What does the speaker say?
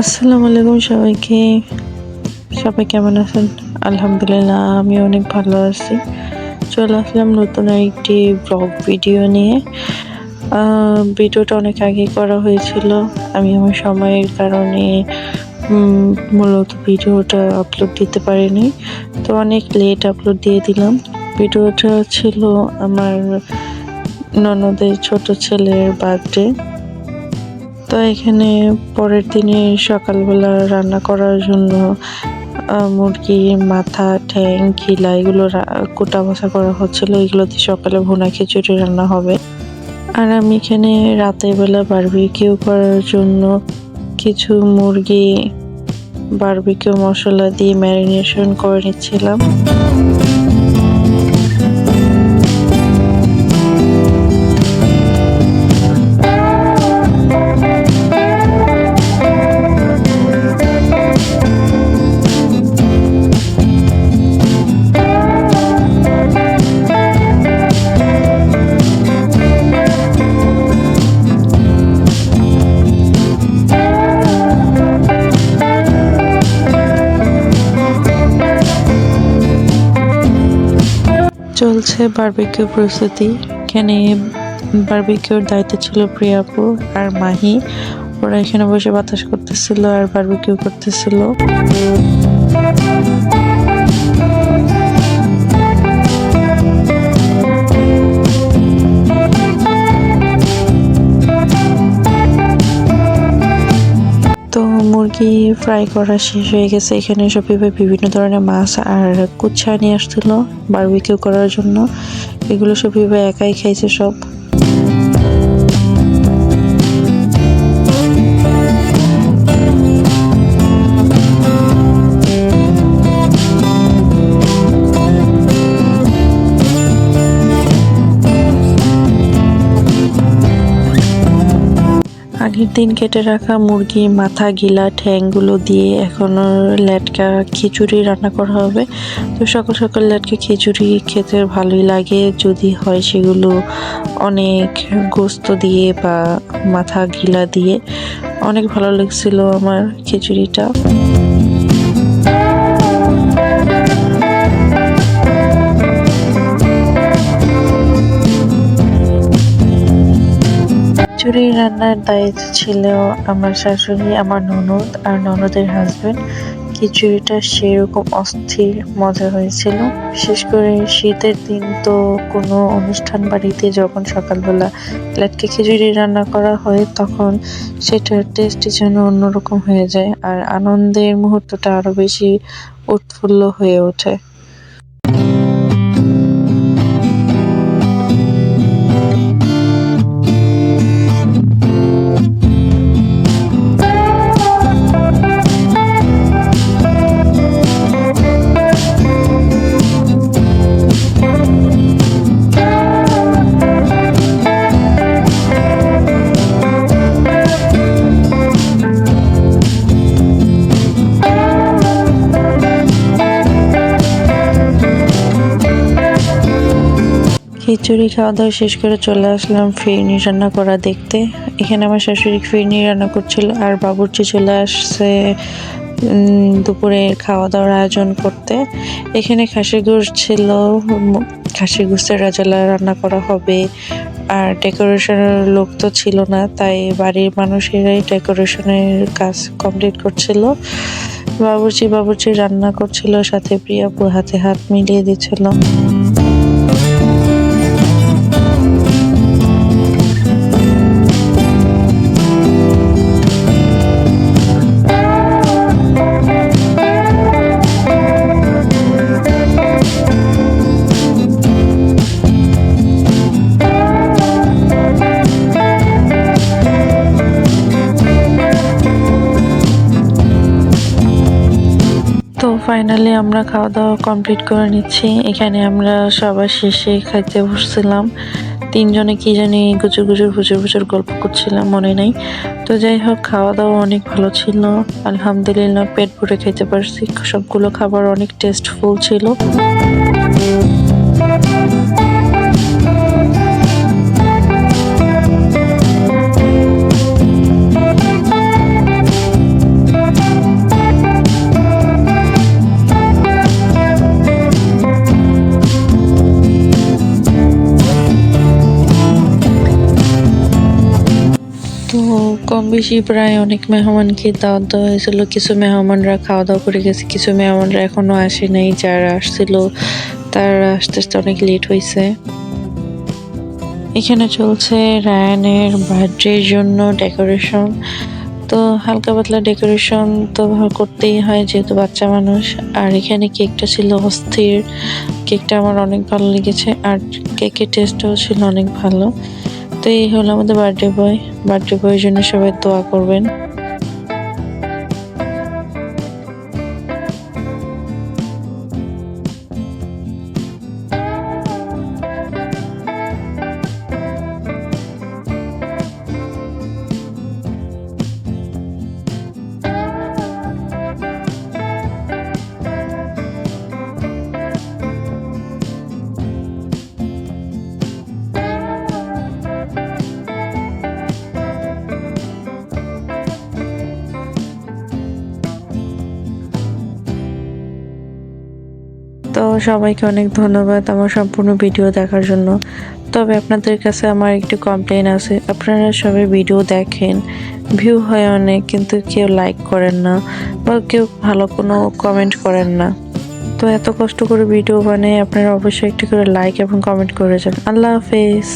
আসসালামু আলাইকুম সবাইকে। সবাই কেমন আছেন? আলহামদুলিল্লাহ আমি অনেক ভালো আছি। চলে আসলাম নতুন একটি ব্লগ ভিডিও নিয়ে। ভিডিওটা অনেক আগে করা হয়েছিল। আমি আমার সময়ের কারণে মূলত ভিডিওটা আপলোড দিতে পারিনি। তো অনেক লেট আপলোড দিয়ে দিলাম। ভিডিওটা ছিল আমার ননদের ছোট ছেলের বার্থডে তো এখানে পরের দিনে সকালবেলা রান্না করার জন্য মুরগির মাথা, ঠ্যাং কিলা এগুলো কোটা বসা করা হচ্ছিল। এগুলো দিয়ে সকালে ভুনা খিচুড়ি রান্না হবে। আর আমি এখানে রাতের বেলা বারবিকিউ করার জন্য কিছু মুরগি বারবিকিউ মশলা দিয়ে ম্যারিনেশন করে নিচ্ছিলাম। চলছে বারবিকিউ প্রস্তুতি। এখানে বারবিকিউর দায়িত্ব ছিল প্রিয়াপু আর মাহি। ওরা এখানে বসে বাতাস করতেছিল আর বার্বিকিউ করতেছিল। তো মুরগি ফ্রাই করা শেষ হয়ে গেছে। এখানে সবিবে বিভিন্ন ধরনের মাছ আর কুচ্ছা নিয়ে আসছিল। বারবিকিউ করার জন্য। এগুলো সবিবে একাই খাইছে সব। আগের দিন কেটে রাখা মুরগি, মাথা, গিলা, ঠ্যাংগুলো দিয়ে এখন ল্যাটকা খিচুড়ি রান্না করা হবে। তো সকাল সকাল লেটকা খিচুড়ি খেতে ভালোই লাগে। যদি হয় সেগুলো অনেক গোস্ত দিয়ে বা মাথা, গিলা দিয়ে। অনেক ভালো লাগছিল আমার খিচুড়িটা। খিচুড়ি রান্নার দায়িত্ব ছিল আমার শাশুড়ি, আমার ননদ আর ননদের হাজবেন্ড খিচুড়িটা সেরকম অস্থির মজা হয়েছিল। বিশেষ করে শীতের দিন তো কোনো অনুষ্ঠান বাড়িতে যখন সকালবেলা লেটকে খিচুড়ি রান্না করা হয়, তখন সেটার টেস্ট যেন অন্যরকম হয়ে যায়। আর আনন্দের মুহূর্তটা আরও বেশি উৎফুল্ল হয়ে ওঠে। খিচুড়ি খাওয়া দাওয়া শেষ করে চলে আসলাম ফিরনি রান্না করা দেখতে। এখানে আমার শাশুড়ি ফিরনি রান্না করছিল আর বাবুর্চি চলে আসছে দুপুরে খাওয়া দাওয়ার আয়োজন করতে। এখানে খাসি গোশ ছিল খাসি গোস্তের রাজালা রান্না করা হবে। আর ডেকোরেশনের লোক তো ছিল না, তাই বাড়ির মানুষেরাই ডেকোরেশনের কাজ কমপ্লিট করছিল। বাবুর্চি বাবুর্চি রান্না করছিল, সাথে প্রিয়াপু হাতে হাত মিলিয়ে দিচ্ছিল। তো ফাইনালি আমরা খাওয়া দাওয়া কমপ্লিট করে নিচ্ছি। এখানে আমরা সবার শেষে খাইতে বসছিলাম। তিনজনে কি জানি গুজুর গুজুর ফুচুর ফুচুর গল্প করছিলাম, মনে নাই। তো যাই হোক খাওয়া দাওয়া অনেক ভালো ছিল। আলহামদুলিল্লাহ পেট ভরে খেতে পারছি। সবগুলো খাবার অনেক টেস্টফুল ছিল। বেশি প্রায় অনেক মেহমানকে দাওয়াত দেওয়া হয়েছিল। কিছু মেহমানরা খাওয়া দাওয়া করে গেছে, কিছু মেহমানরা এখনও আসে নাই, যারা আসছিল তারা আসতে আসতে অনেক লেট হয়েছে এখানে চলছে রায়ানের বার্থডের জন্য ডেকোরেশন তো হালকা পাতলা ডেকোরেশন তো করতেই হয়, যেহেতু বাচ্চা মানুষ। আর এখানে কেকটা ছিল অস্থির। কেকটা আমার অনেক ভালো লেগেছে, আর কেকের টেস্টও ছিল অনেক ভালো। তো এই হলো আমাদের বার্থডে বয় বার্থডে বয়ের জন্য সবাই দোয়া করবেন। সবাইকে অনেক ধন্যবাদ আমার সম্পূর্ণ ভিডিও দেখার জন্য। তবে আপনাদের কাছে আমার একটু কমপ্লেন আছে। আপনারা সবাই ভিডিও দেখেন ভিউ হয় অনেক, কিন্তু কেউ লাইক করেন না বা কেউ ভালো কোনো কমেন্ট করেন না। তো এত কষ্ট করে ভিডিও বানিয়ে আপনারা অবশ্যই একটু করে লাইক এবং কমেন্ট করে যান আল্লাহ হাফেজ।